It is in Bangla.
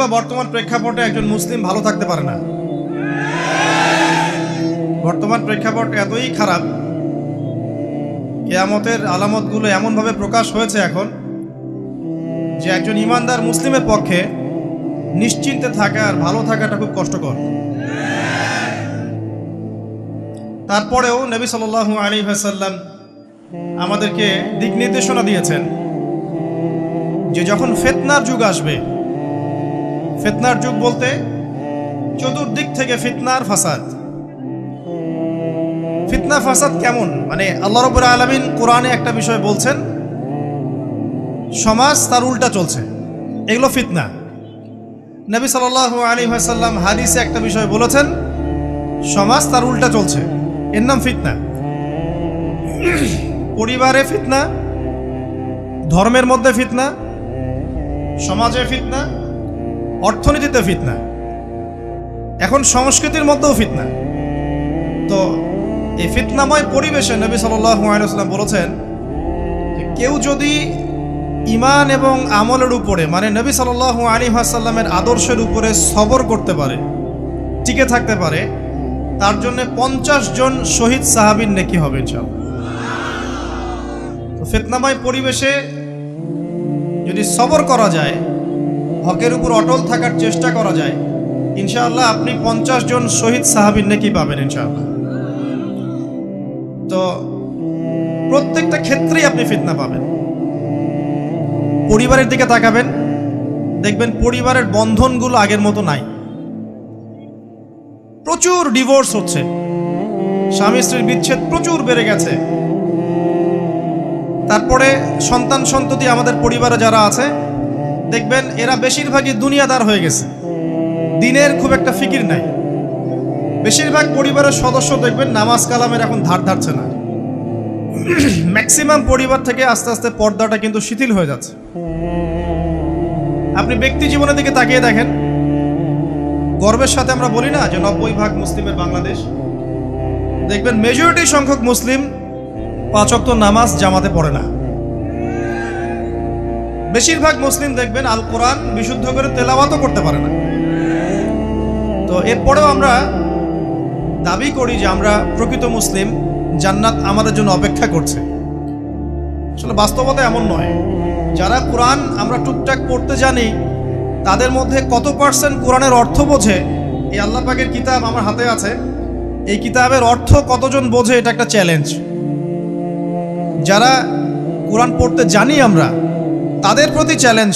বা বর্তমান প্রেক্ষাপটে একজন মুসলিম ভালো থাকতে পারে না। বর্তমান প্রেক্ষাপট এতই খারাপ, কেয়ামতের আলামতগুলো এমনভাবে প্রকাশ হয়েছে এখন যে একজন ইমানদার মুসলিমের পক্ষে নিশ্চিন্তে থাকা আর ভালো থাকাটা খুব কষ্টকর। তারপরেও নবী সাল আলী ভাসাল্লাম আমাদেরকে দিক নির্দেশনা দিয়েছেন যে যখন ফেতনার যুগ আসবে ফেতনার যুগ বলতে চতুর্দিক থেকে ফিতনার ফাসাদ। ফিতনা ফাসাদ কেমন? মানে আল্লাহ রবুর আলমিন কোরআনে একটা বিষয় বলছেন, সমাজ তার উল্টা চলছে। এগুলো ফিতনা। নবী সাল আলী হাসাল্লাম হাদিসে একটা বিষয় বলেছেন, সমাজ তার উল্টা চলছে। এর নাম ফিতনা। পরিবারে ফিতনা, ধর্মের মধ্যে ফিতনা, সমাজে ফিতনা অর্থনীতিতে ফিতনা। এখন সংস্কৃতির মধ্যেও ফিতনা। তো এই ফিতনাময় পরিবেশে নবী সাল্লাম বলেছেন কেউ যদি ইমান এবং আমলের উপরে মানে নবী সাল আলী আদর্শের উপরে সবর করতে পারে, টিকে থাকতে পারে, তার জন্য পঞ্চাশ জন শহীদ সাহাবির নেকি হবে ইনশাআল্লাহ। তো ফিতনাময় পরিবেশে যদি সবর করা যায় হকের উপর অটল থাকার চেষ্টা করা যায়। ইনশাআল্লাহ আপনি পঞ্চাশ জন শহীদ সাহাবির নেকি পাবেন ইনশাআল্লাহ। তো প্রত্যেকটা ক্ষেত্রেই আপনি ফিতনা পাবেন। পরিবারের দিকে তাকাবেন, দেখবেন পরিবারের বন্ধনগুলো আগের মতো নাই। প্রচুর ডিভোর্স হচ্ছে। স্বামী স্ত্রীর বিচ্ছেদ প্রচুর বেড়ে গেছে। তারপরে সন্তান সন্ততি আমাদের পরিবারে যারা আছে দেখবেন এরা বেশিরভাগই দুনিয়াদার হয়ে গেছে। দিনের খুব একটা ফিকির নাই। বেশিরভাগ পরিবারের সদস্য দেখবেন নামাজ কালামের এখন ধার ধারছে না। ম্যাক্সিমাম পরিবার থেকে আস্তে আস্তে পর্দাটা কিন্তু শিথিল হয়ে যাচ্ছে। আপনি ব্যক্তি জীবনের দিকে তাকিয়ে দেখেন। গর্বের সাথে আমরা বলি না যে নব্বই ভাগ মুসলিমের বাংলাদেশ। দেখবেন মেজরিটি সংখ্যক মুসলিম পাঁচক্ত নামাজ জামাতে পড়ে না। বেশিরভাগ মুসলিম দেখবেন আল কোরআন বিশুদ্ধ করে তেলাওয়াতও করতে পারে না। তো এরপরেও আমরা দাবি করি যে আমরা প্রকৃত মুসলিম, জান্নাত আমাদের জন্য অপেক্ষা করছে। আসলে বাস্তবতা এমন নয়। যারা কোরআন আমরা টুকটাক পড়তে জানি, তাদের মধ্যে কত পার্সেন্ট কোরআনের অর্থ বোঝে, এই আল্লাহ পাকের কিতাব আমার হাতে আছে। এই কিতাবের অর্থ কতজন বোঝে, এটা একটা চ্যালেঞ্জ যারা কোরআন পড়তে জানি আমরা তাদের প্রতি চ্যালেঞ্জ